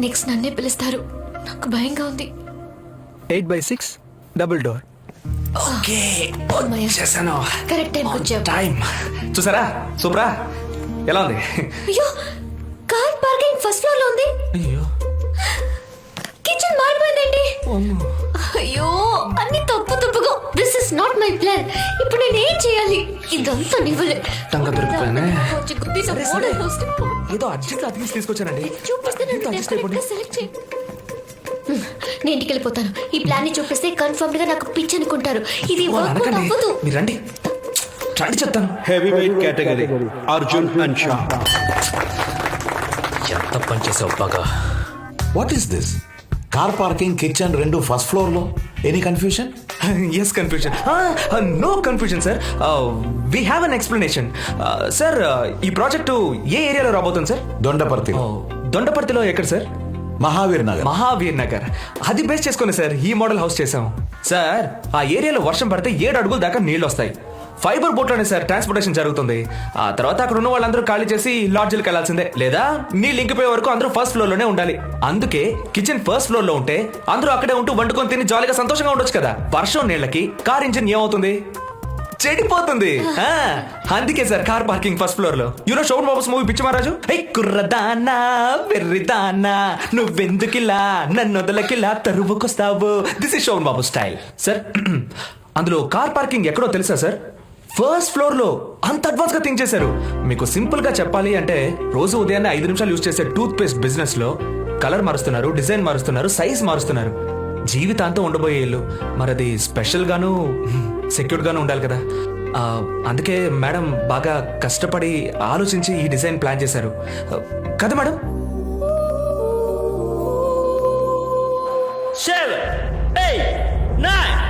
Next నన్నే పిలుస్తారు. నాకు భయంగా ఉంది. Eight by six double door. Okay. వచ్చేసాను. కరెక్ట్ వచ్చావు. టైం చూసారా? సూపరా? ఎలా ఉంది? అయ్యో కార్ పార్కింగ్ ఫస్ట్ ఫ్లోర్లో ఉంది. అయ్యో. కిచెన్ మారిపోయిందండి అయ్యో అన్ని తప్పు తప్పుగా. This is not my plan ఇప్పుడు నేను ఏం చేయాలి? ఇదంతా నివ్వలే టంగ దొరికిపోయానే. ఏదో అర్జెంట్ అతికి తీసుకొచ్చానండి. నేను ఇంటికి వెళ్ళిపోతాను. ఈ ప్లాన్ని చూపిస్తే కన్ఫర్మ్గా నాకు పిచ్ అనుకుంటారు. ఇది అవ్వదు. మీరు రండి. రండి చెప్తాను heavy weight category Arjun and Shah ఎంత పనిచేసావు బాగా? What is this car parking kitchen రెండు ఫస్ట్ ఫ్లోర్లో? Any confusion yes confusion no confusion sir we have an explanation sir ఈ ప్రాజెక్టు ఏ ఏరియాలో రాబోతుంది సార్ దొండపర్తి దొండపర్తిలో ఎక్కడ సార్ మహావీర్ నగర్. మహావీర్ నగర్. అది బేస్ చేసుకుని సార్ ఈ మోడల్ హౌస్ చేసాం సార్ ఆ ఏరియాలో వర్షం పడితే ఏడు అడుగుల దాకా నీళ్ళు వస్తాయి. ఫైబర్ బోట్లోనే సార్ ట్రాన్స్పోర్టేషన్ జరుగుతుంది. ఆ తర్వాత అక్కడ ఉన్న వాళ్ళందరూ ఖాళీ చేసి లాడ్జ్లకు వెళ్ళాల్సిందే లేదా నీళ్ళు ఇంకిపోయే వరకు అందరూ ఫస్ట్ ఫ్లోర్లోనే ఉండాలి. అందుకే కిచెన్ ఫస్ట్ ఫ్లోర్లో ఉంటే అందరూ అక్కడే ఉంటూ వండుకొని తిని జాలీగా సంతోషంగా ఉండొచ్చు కదా. వర్షం నీళ్ళకి కార్ ఇంజిన్ ఏమవుతుంది? చెడిపోతుంది. అందుకే సార్ కార్ పార్కింగ్ ఫస్ట్ ఫ్లోర్లో you know Sobhan Babu's movie పిచ్చి మహారాజు హే కుర్రదానా వెర్రిదానా నువ్వెందుకిలా నన్ను వదలకిలా తరువుకొస్తావు? This is Sobhan Babu style sir అందులో కార్ పార్కింగ్ ఎక్కడో తెలుసా సార్? ఫస్ట్ ఫ్లోర్లో అంత అడ్వాన్స్గా థింక్ చేశారు. మీకు సింపుల్గా చెప్పాలి అంటే రోజు ఉదయాన్నే ఐదు నిమిషాలు యూజ్ చేసే టూత్ పేస్ట్ బిజినెస్లో కలర్ మారుస్తున్నారు డిజైన్ మారుస్తున్నారు సైజ్ మారుస్తున్నారు. జీవితాంతం ఉండబోయే ఇల్లు. మరి అది స్పెషల్ గాను సెక్యూర్డ్ గాను ఉండాలి కదా. అందుకే మేడం బాగా కష్టపడి ఆలోచించి ఈ డిజైన్ ప్లాన్ చేశారు. కదా మేడం Seven, eight, nine.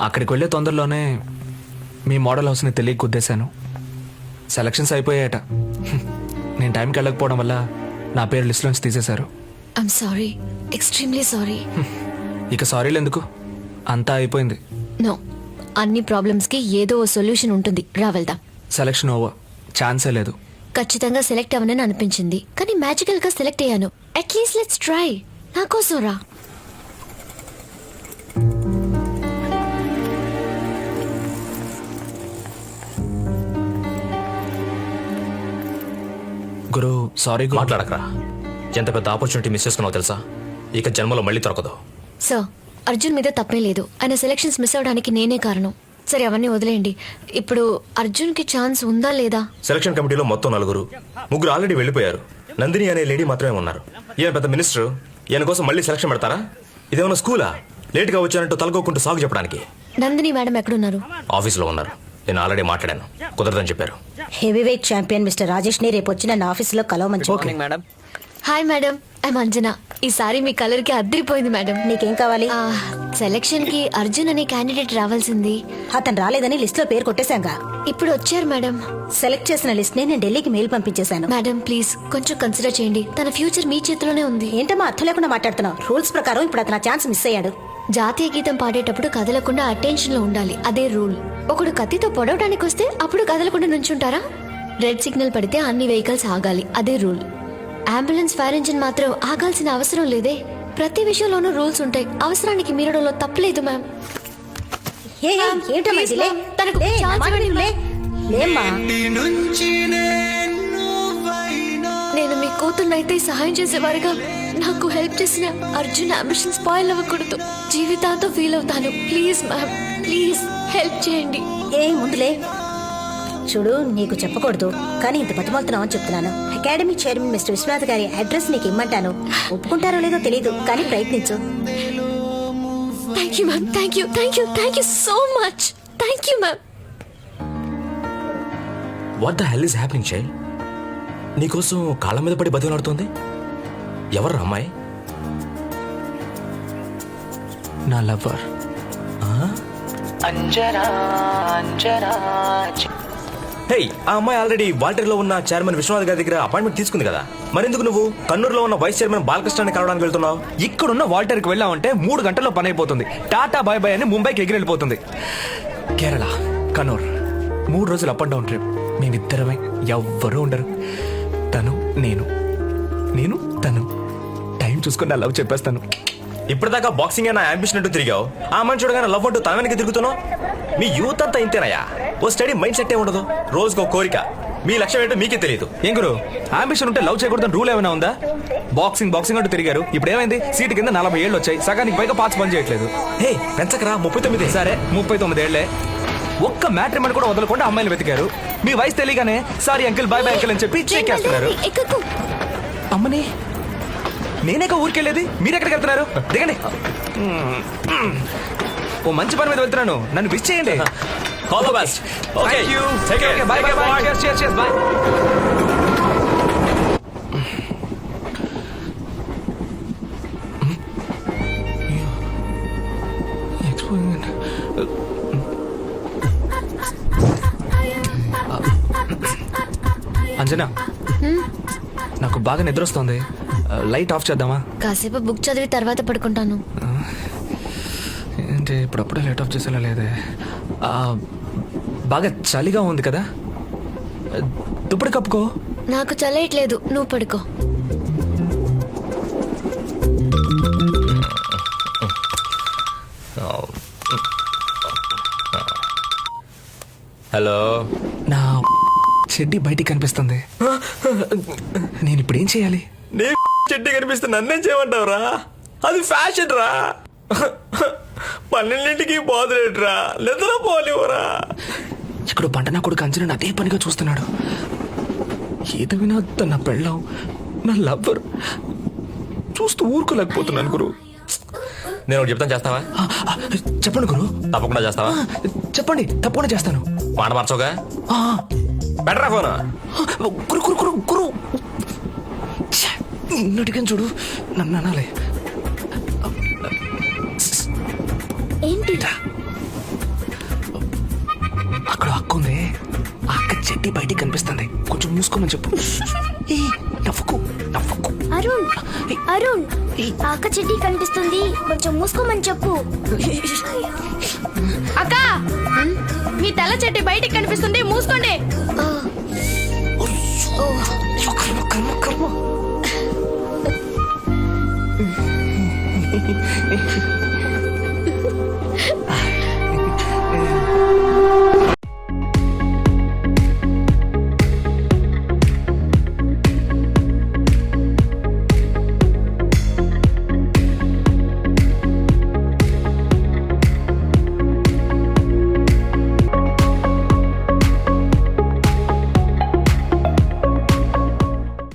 అక్కడికి వెళ్ళే తొందరలోనే మీ మోడల్ హౌస్ని తెలియ గుద్దేశాను. సెలక్షన్స్ అయిపోయాయట. నేను టైంకి వెళ్ళకపోవడం వల్ల నా పేరు లిస్ట్లోంచి తీసేశారు. సారీ ఎక్స్ట్రీమ్లీ సారీ ఇక సారీలు ఎందుకు? అంతా అయిపోయింది. నో అన్ని ప్రాబ్లమ్స్కి ఏదో ఓ సొల్యూషన్ ఉంటుంది. రా వెళ్దాం. Selection over. ఛాన్సే లేదు. ఖచ్చితంగా సెలెక్ట్ అవ్వనని అనిపించింది. కానీ మ్యాజికల్గా సెలెక్ట్ అయ్యాను. అట్లీస్ట్ లెట్స్ ట్రై నా కోసం రా గురు సారీ గురు మాట్లాడకరా. ఎంత పెద్ద ఆపర్చునిటీ మిస్ చేసుకున్నావు తెలుసా? ఇక జన్మలో మళ్ళీ దొరకదు. సార్ అర్జున్ మీద తప్పే లేదు. ఆయన సెలక్షన్స్ మిస్ అవడానికి నేనే కారణం. సరే అవన్నీ వదిలేయండి. ఇప్పుడు అర్జున్కి ఛాన్స్ ఉందా లేదా? సెలక్షన్ కమిటీలో మొత్తం నలుగురు. ముగ్గురు ఆల్రెడీ వెళ్ళిపోయారు. నందిని అనే లేడీ మాత్రమే ఉన్నారు. ఈయన పెద్ద మినిస్టర్ ఈయన కోసం మళ్ళీ సెలక్షన్ పెడతారా? ఇదేమన్నా స్కూలా లేట్గా వచ్చానంటూ తలకోకుంటూ సాగు చెప్పడానికి. నందిని మేడం ఎక్కడున్నారు? ఆఫీస్లో ఉన్నారు. నేను ఆల్రెడీ మాట్లాడాను. కుదరదని చెప్పారు. హెవీ వెయిట్ ఛాంపియన్ మిస్టర్ రాజేష్ని రేపు వచ్చి నన్ను ఆఫీసులో కలవమని చెప్పు. Madam hi madam I'm Anjana ఈసారి మీ కలర్కి అద్దరిపోయింది మేడం. నీకేం కావాలి? సెలక్షన్కి అర్జున్ అనే క్యాండిడేట్ రావాల్సింది. అతను రాలేదని లిస్ట్లో పేరు కొట్టేశాంగా. ఇప్పుడు వచ్చారు మేడం. సెలెక్ట్ చేసిన లిస్ట్ని నేను ఢిల్లీకి మెయిల్ పంపించేశాను. మేడం ప్లీజ్ కొంచెం కన్సిడర్ చేయండి. తన ఫ్యూచర్ మీ చేతిలోనే ఉంది. ఏంటమ్మా అర్థం లేకుండా మాట్లాడుతున్నావు? రూల్స్ ప్రకారం ఇప్పుడు అతను ఛాన్స్ మిస్ అయ్యాడు. జాతీయ గీతం పాడేటప్పుడు కదలకుండా అటెన్షన్లో ఉండాలి. అదే రూల్. ఒకడు కత్తితో పొడవడానికి వస్తే అప్పుడు కదలకుండా నుంచుంటారా? రెడ్ సిగ్నల్ పడితే అన్ని వెహికల్స్ ఆగాలి. అదే రూల్. అంబులెన్స్ ఫైర్ ఇంజిన్ మాత్రం ఆగాల్సిన అవసరం లేదే. ప్రతి విషయంలోనూ రూల్స్ ఉంటాయి. అవసరానికి మీరడంలో తప్పలేదు మ్యామ్ నేను మీ కూతుర్నైతే సహాయం చేసేవారుగా నాకు హెల్ప్ చేసిన అర్జున్ అంబిషన్ స్పాయిల్ అవ్వకూడదు. జీవితాంతం ఫీల్ అవుతాను. ప్లీజ్ మ్యామ్ ప్లీజ్ హెల్ప్ చేయండి. ఏ ముందులే. చూడు నీకు చెప్పకూడదు. కానీ ఇంత బతిమాలుతున్నావు అని చెప్తున్నాను. అకాడమీ చైర్మన్ మిస్టర్ విశ్వనాథ్ గారి అడ్రస్ నీకు ఇమ్మంటాను. ఒప్పుకుంటారో లేదో తెలియదు కానీ ప్రయత్నించు. Thank you ma'am thank you thank you thank you so much thank you ma'am what the hell is happening child నీకోసం కాళ్ళ మీద పడి బతిలాడుతోంది ఎవరు అమ్మాయి? నా లవ్వర్ హే ఆ అమ్మాయి ఆల్రెడీ వాల్టర్లో ఉన్న చైర్మన్ విశ్వనాథ్ గారి దగ్గర అపాయింట్మెంట్ తీసుకుంది కదా. మరెందుకు నువ్వు? కన్నూరులో ఉన్న వైస్ చైర్మన్ బాలకృష్ణాన్ని కలవడానికి వెళ్తున్నావు? ఇక్కడున్న వాల్టర్కి వెళ్ళామంటే మూడు గంటల్లో పని అయిపోతుంది. టాటా బాయ్ బాయ్ అని ముంబైకి ఎగిరెళ్ళిపోతుంది కేరళ కన్నూర్ మూడు రోజులు అప్ అండ్ డౌన్ ట్రిప్ మేమిద్దరమే ఎవ్వరూ ఉండరు. తను నేను. నేను తను. టైం చూసుకుని లవ్ చెప్పేస్తాను. ఇప్పటిదాకా బాక్సింగ్ అయినా అంబిషన్ అంటూ తిరిగావు. ఆ మనిషి చూడగానే లవ్ అంటూ తన వెనక తిరుగుతున్నావు? మీ యూత్ అంతా ఇంతేనయ్యా? ఓ స్టడీ మైండ్ సెట్ ఏ ఉండదు రోజుకో కోరిక. మీ లక్ష్యం ఏంటో మీకే తెలియదు ఏం గురు? అంబిషన్ ఉంటే లవ్ చేయకూడదని రూల్ ఏమైనా ఉందా? బాక్సింగ్ బాక్సింగ్ అంటూ తిరిగారు. ఇప్పుడు ఏమైంది? సీటు కింద నలభై ఏళ్ళు వచ్చాయి. సగానికి పైగా పార్ట్స్ పని చేయట్లేదు. హే పెంచకరా ముప్పై తొమ్మిది. సరే ముప్పై తొమ్మిది ఏళ్ళే ఒక్క మ్యాట్రిమని కూడా వదలకుండా అమ్మాయిలు వెతికారు. మీ వయసు తెలియగానే sorry uncle bye bye uncle అని చెప్పి చెక్కేస్తున్నారు ఎక్కకు. అమ్మని నేనేక ఊరికెళ్ళేది? మీరు ఎక్కడికి వెళ్తున్నారు? దిగండి. ఓ మంచి పని మీద వెళ్తున్నాను. నన్ను విష్ చేయండి all the best okay bye bye bye bye Anjana నాకు బాగా నిద్ర వస్తుంది లైట్ ఆఫ్ చేద్దామా? కాసేపు బుక్ చదివి తర్వాత పడుకుంటాను. ఏంటి ఇప్పుడప్పుడే లైట్ ఆఫ్ చేసేలా లేదే. ఆ, బాగా చలిగా ఉంది కదా? దుప్పటి కప్పుకో. నాకు చల్లయట్లేదు నువ్వు పడుకో. హలో. నా చెడ్డి బయటికి కనిపిస్తుంది. నేను ఇప్పుడు ఏం చేయాలి? నీ చెట్టు కనిపిస్తే నన్నేం చేయమంటావురా? అది ఫ్యాషన్ రా. పన్నెండింటికి బాధలేట్రా. నిద్ర పోలేవురా ఇక్కడ పంట నా కొడుకు అంజన అదే పనిగా చూస్తున్నాడు. ఏది వినా తన పెళ్ళం నా లవ్వర్. చూస్తూ ఊరుకోలేకపోతున్నాను గురు. నేను ఒకటి చెప్తాను చేస్తావా? చెప్పండి గురు. తప్పకుండా చేస్తావా? చెప్పండి తప్పకుండా చేస్తాను. మాట మార్చోగా బెటరా ఫోన్? గురు గురు గురు గురు. ఛే, నిన్ను అడిగాను చూడు నన్ను అనాలి. చెడ్డి బయటికి కనిపిస్తుంది. కొంచెం మూసుకోమని చెప్పు. ఏ. నవ్వుకు నవ్వుకు. అరుణ్ అరుణ్ ఆ అక్క చెడ్డి కనిపిస్తుంది. కొంచెం మూసుకోమని చెప్పు. అక్క మీ తెల్ల చెట్టు బయటికి కనిపిస్తుంది. మూసుకోండి.